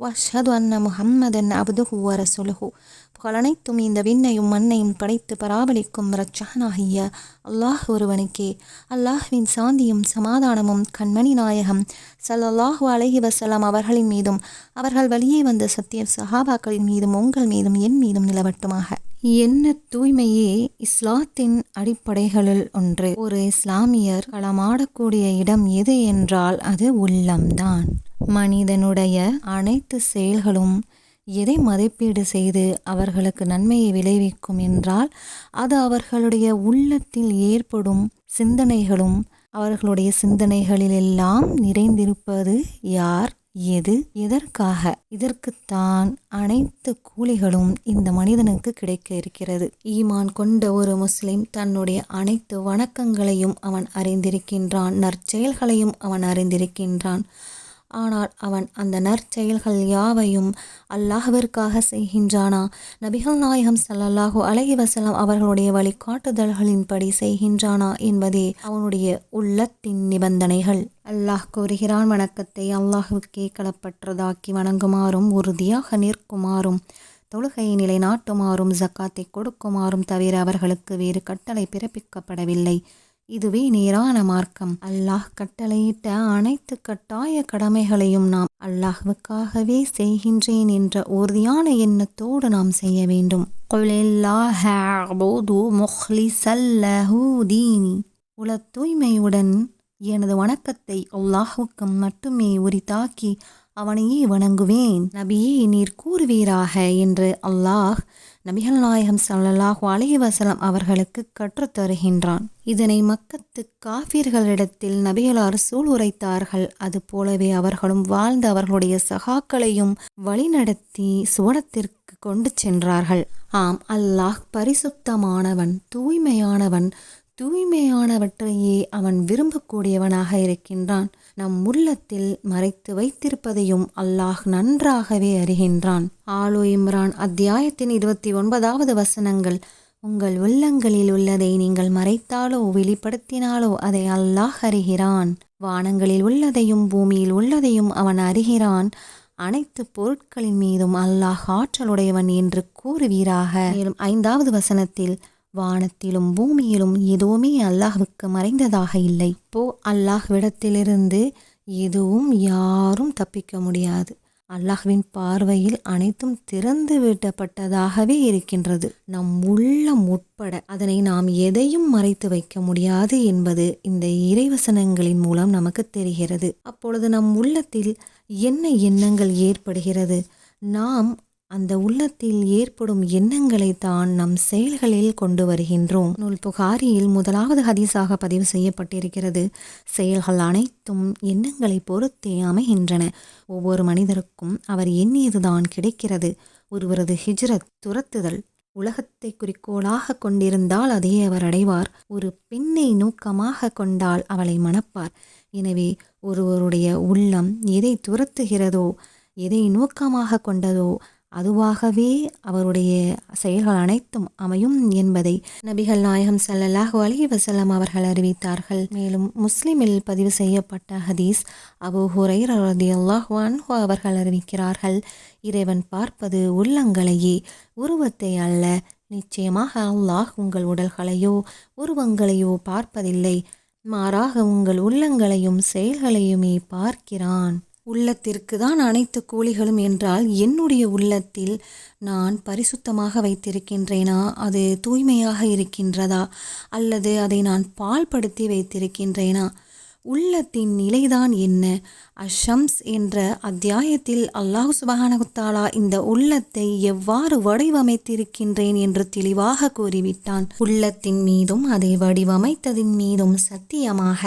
வஷ்ஹது அன்ன முஹம்மதன் அபுதுஹு வரசுலுஹு புகழ் அனைத்தும் இந்த விண்ணையும் மண்ணையும் படைத்து பராபலிக்கும் ரச்சகனாகிய அல்லாஹ் ஒருவனுக்கே. அல்லாஹ்வின் சாந்தியும் சமாதானமும் கண்மணி நாயகம் சல்லல்லாஹு அலஹி வசலாம் அவர்களின் மீதும் அவர்கள் வழியே வந்த சத்திய சஹாபாக்களின் மீதும் உங்கள் மீதும் என் மீதும் நிலவட்டுமாக. என்ன தூய்மையே இஸ்லாத்தின் அடிப்படைகளில் ஒன்று. ஒரு இஸ்லாமியர் களமாடக்கூடிய இடம் எது என்றால் அது உள்ளம்தான். மனிதனுடைய அனைத்து செயல்களும் எதை மதிப்பீடு செய்து அவர்களுக்கு நன்மையை விளைவிக்கும் என்றால் அது அவர்களுடைய உள்ளத்தில் ஏற்படும் சிந்தனைகளும் அவர்களுடைய சிந்தனைகளிலெல்லாம் நிறைந்திருப்பது யார் எது எதற்காக? இதற்குத்தான் அனைத்து கூலிகளும் இந்த மனிதனுக்கு கிடைக்க இருக்கிறது. ஈமான் கொண்ட ஒரு முஸ்லிம் தன்னுடைய அனைத்து வணக்கங்களையும் அவன் அறிந்திருக்கின்றான் நற்செயல்களையும் அவன் அறிந்திருக்கின்றான். ஆனால் அவன் அந்த நற்செயல்கள் யாவையும் அல்லாஹ்விற்காக செய்கின்றானா? நபிகள் நாயகம் ஸல்லல்லாஹு அழகி வசலம் அவர்களுடைய வழிகாட்டுதல்களின்படி செய்கின்றானா என்பதே அவனுடைய உள்ளத்தின் நிபந்தனைகள். அல்லாஹ் கூறுகிறான் வணக்கத்தை அல்லாஹுக்கே களப்பற்றதாக்கி வணங்குமாறும் உறுதியாக நிற்குமாறும் தொழுகையை நிலைநாட்டுமாறும் ஜக்காத்தை கொடுக்குமாறும் தவிர அவர்களுக்கு வேறு கட்டளை பிறப்பிக்கப்படவில்லை. இதுவே நேரான மார்க்கம். அல்லாஹ் கட்டளையிட்ட அனைத்து கட்டாய கடமைகளையும் நாம் அல்லாஹ்வுக்காகவே செய்கின்றேன் என்ற உறுதியான எண்ணத்தோடு நாம் செய்ய வேண்டும். உல தூய்மையுடன் எனது வணக்கத்தை அல்லாஹுக்கும் மட்டுமே உரித்தாக்கி அவனையே வணங்குவேன். நபியே நீர் கூறுவீராக என்று அல்லாஹ் நபிகள் நாயகம் சல்லாஹ் அலைஹி அவர்களுக்கு கற்றுத் தருகின்றான். இதனை மக்கத்து காஃபிர்களிடத்தில் நபிகளார் சூழ் உரைத்தார்கள். அது போலவே அவர்களும் வாழ்ந்த அவர்களுடைய சகாக்களையும் வழிநடத்தி சுவனத்திற்கு கொண்டு சென்றார்கள். ஆம் அல்லாஹ் பரிசுத்தமானவன் தூய்மையானவன் தூய்மையானவற்றையே அவன் விரும்பக்கூடியவனாக இருக்கின்றான். நம் உள்ளத்தில் மறைத்து வைத்திருப்பதையும் அல்லாஹ் நன்றாகவே அறிகின்றான். ஆலோ இம்ரான் அத்தியாயத்தின் இருபத்தி ஒன்பதாவது வசனங்கள் உங்கள் உள்ளங்களில் உள்ளதை நீங்கள் மறைத்தாலோ வெளிப்படுத்தினாலோ அதை அல்லாஹ் அறிகிறான். வானங்களில் உள்ளதையும் பூமியில் உள்ளதையும் அவன் அறிகிறான். அனைத்து பொருட்களின் மீதும் அல்லாஹ் ஆற்றலுடையவன் என்று கூறுவீராக. மேலும் ஐந்தாவது வசனத்தில் வானத்திலும் பூமியிலும் எதுவுமே அல்லாஹ்வுக்கு மறைந்ததாக இல்லை. இப்போ அல்லாஹ்விடத்திலிருந்து எதுவும் யாரும் தப்பிக்க முடியாது. அல்லாஹ்வின் பார்வையில் அனைத்தும் திறந்து விடப்பட்டதாகவே இருக்கின்றது. நம் உள்ளம் உட்பட அதனை நாம் எதையும் மறைத்து வைக்க முடியாது என்பது இந்த இறைவசனங்களின் மூலம் நமக்கு தெரிகிறது. அப்பொழுது நம் உள்ளத்தில் என்ன எண்ணங்கள் ஏற்படுகிறது? நாம் அந்த உள்ளத்தில் ஏற்படும் எண்ணங்களை தான் நம் செயல்களில் கொண்டு வருகின்றோம். நூல் புகாரியில் முதலாவது ஹதீஸாக பதிவு செய்யப்பட்டிருக்கிறது. செயல்கள் அனைத்தும் எண்ணங்களை பொறுத்தே அமைகின்றன. ஒவ்வொரு மனிதருக்கும் அவர் எண்ணியதுதான் கிடைக்கிறது. ஒருவரது ஹிஜ்ரத் துரத்துதல் உலகத்தை குறிக்கோளாக கொண்டிருந்தால் அதையே அவர் அடைவார். ஒரு பெண்ணை நோக்கமாக கொண்டால் அவளை மணப்பார். எனவே ஒருவருடைய உள்ளம் எதை துரத்துகிறதோ எதை நோக்கமாக கொண்டதோ அதுவாகவே அவருடைய செயல்கள் அனைத்தும் அமையும் என்பதை நபிகள் நாயகம் சல்லல்லாஹு அலி வசலம் அவர்கள் அறிவித்தார்கள். மேலும் முஸ்லிமில் பதிவு செய்யப்பட்ட ஹதீஸ் அபு ஹுரைர் ரதி அல்லாஹ்வான்ஹு அவர்கள் அறிவிக்கிறார்கள். இறைவன் பார்ப்பது உள்ளங்களையே உருவத்தை அல்ல. நிச்சயமாக அல்லாஹ் உங்கள் உடல்களையோ உருவங்களையோ பார்ப்பதில்லை. மாறாக உங்கள் உள்ளங்களையும் செயல்களையுமே பார்க்கிறான். உள்ளத்திற்கு தான் அனைத்து கூலிகளும் என்றால் என்னுடைய உள்ளத்தில் நான் பரிசுத்தமாக வைத்திருக்கின்றேனா? அது தூய்மையாக இருக்கின்றதா? அல்லது அதை நான் பால்படுத்தி வைத்திருக்கின்றேனா? உள்ளத்தின் நிலைதான் என்ன? அஷம்ஸ் என்ற அத்தியாயத்தில் அல்லாஹ் சுபஹானகுத்தாலா இந்த உள்ளத்தை எவ்வாறு வடிவமைத்திருக்கின்றேன் என்று தெளிவாக கூறிவிட்டான். உள்ளத்தின் மீதும் அதை வடிவமைத்ததின் மீதும் சத்தியமாக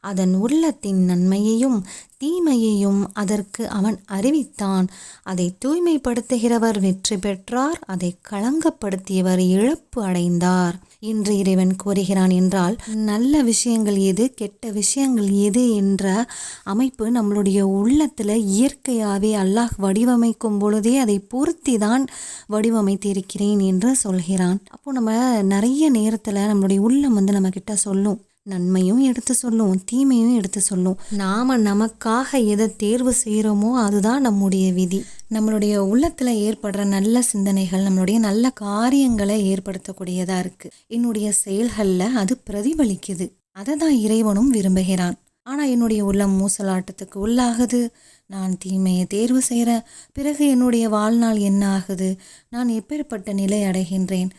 அதன் உள்ளத்தின் நன்மையையும் தீமையையும் அதற்கு அவன் அறிவித்தான். அதை தூய்மைப்படுத்துகிறவர் வெற்றி பெற்றார் அதை களங்கப்படுத்தியவர் இழப்பு அடைந்தார். என்று இறைவன் கூறுகிறான் என்றால் நல்ல விஷயங்கள் எது கெட்ட விஷயங்கள் எது என்ற அமைப்பு நம்மளுடைய உள்ளத்தில் இயற்கையாகவே அல்லாஹ் வடிவமைக்கும் பொழுதே அதை பொருத்தி தான் வடிவமைத்திருக்கிறேன் என்று சொல்கிறான். அப்போ நம்ம நிறைய நேரத்தில் நம்மளுடைய உள்ளம் வந்து நம்ம கிட்ட சொல்லும். நன்மையும் எடுத்து சொல்லும் தீமையும் எடுத்து சொல்லும். நாம நமக்காக எதை தேர்வு செய்கிறோமோ அதுதான் நம்முடைய விதி. நம்மளுடைய உள்ளத்தில் ஏற்படுற நல்ல சிந்தனைகள் நம்மளுடைய நல்ல காரியங்களை ஏற்படுத்தக்கூடியதாக இருக்குது என்னுடைய செயல்களில் அது பிரதிபலிக்குது. அதை தான் இறைவனும் விரும்புகிறான். ஆனால் என்னுடைய உள்ளம் மூசலாட்டத்துக்கு உள்ளாகுது. நான் தீமையை தேர்வு செய்கிறேன் பிறகு என்னுடைய வாழ்நாள் என்ன ஆகுது? நான் எப்பேற்பட்ட நிலை அடைகின்றேன்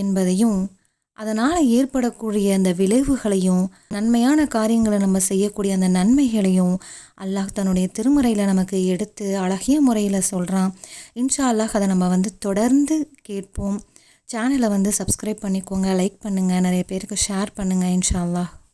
என்பதையும் அதனால் ஏற்படக்கூடிய அந்த விளைவுகளையும் நன்மையான காரியங்களை நம்ம செய்யக்கூடிய அந்த நன்மைகளையும் அல்லாஹ் தன்னுடைய திருமுறையில் நமக்கு எடுத்து அழகிய முறையில் சொல்கிறான் இன்ஷா அல்லாஹ் அதை நம்ம வந்து தொடர்ந்து கேட்போம். சேனலை வந்து சப்ஸ்கிரைப் பண்ணிக்கோங்க லைக் பண்ணுங்கள் நிறைய பேருக்கு ஷேர் பண்ணுங்கள் இன்ஷா அல்லாஹ்